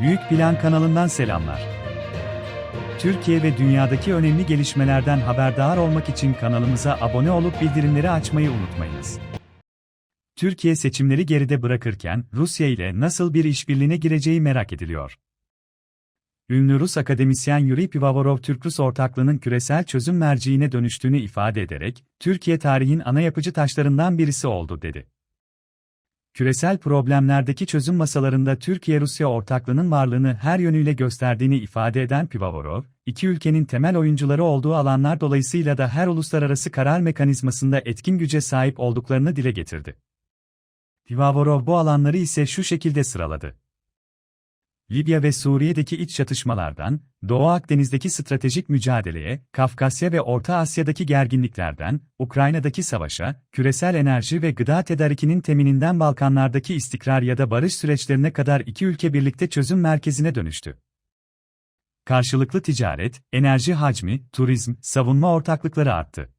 Büyük Plan kanalından selamlar. Türkiye ve dünyadaki önemli gelişmelerden haberdar olmak için kanalımıza abone olup bildirimleri açmayı unutmayınız. Türkiye seçimleri geride bırakırken Rusya ile nasıl bir işbirliğine gireceği merak ediliyor. Ünlü Rus akademisyen Yuri Pivovarov Türk-Rus ortaklığının küresel çözüm merciğine dönüştüğünü ifade ederek, Türkiye tarihin ana yapıcı taşlarından birisi oldu dedi. Küresel problemlerdeki çözüm masalarında Türkiye-Rusya ortaklığının varlığını her yönüyle gösterdiğini ifade eden Pivovarov, iki ülkenin temel oyuncuları olduğu alanlar dolayısıyla da her uluslararası karar mekanizmasında etkin güce sahip olduklarını dile getirdi. Pivovarov bu alanları ise şu şekilde sıraladı. Libya ve Suriye'deki iç çatışmalardan, Doğu Akdeniz'deki stratejik mücadeleye, Kafkasya ve Orta Asya'daki gerginliklerden, Ukrayna'daki savaşa, küresel enerji ve gıda tedarikinin temininden Balkanlardaki istikrar ya da barış süreçlerine kadar iki ülke birlikte çözüm merkezine dönüştü. Karşılıklı ticaret, enerji hacmi, turizm, savunma ortaklıkları arttı.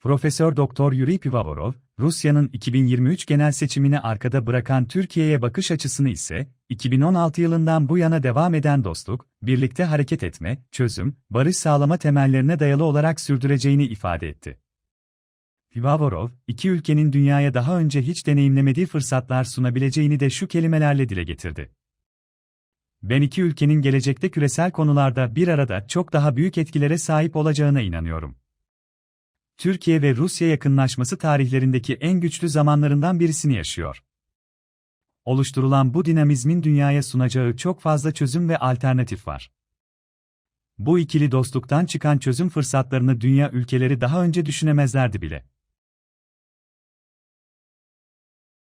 Profesör Doktor Yuri Pivovarov, Rusya'nın 2023 genel seçimini arkada bırakan Türkiye'ye bakış açısını ise, 2016 yılından bu yana devam eden dostluk, birlikte hareket etme, çözüm, barış sağlama temellerine dayalı olarak sürdüreceğini ifade etti. Pivovarov, iki ülkenin dünyaya daha önce hiç deneyimlemediği fırsatlar sunabileceğini de şu kelimelerle dile getirdi. Ben iki ülkenin gelecekte küresel konularda bir arada çok daha büyük etkilere sahip olacağına inanıyorum. Türkiye ve Rusya yakınlaşması tarihlerindeki en güçlü zamanlarından birisini yaşıyor. Oluşturulan bu dinamizmin dünyaya sunacağı çok fazla çözüm ve alternatif var. Bu ikili dostluktan çıkan çözüm fırsatlarını dünya ülkeleri daha önce düşünemezlerdi bile.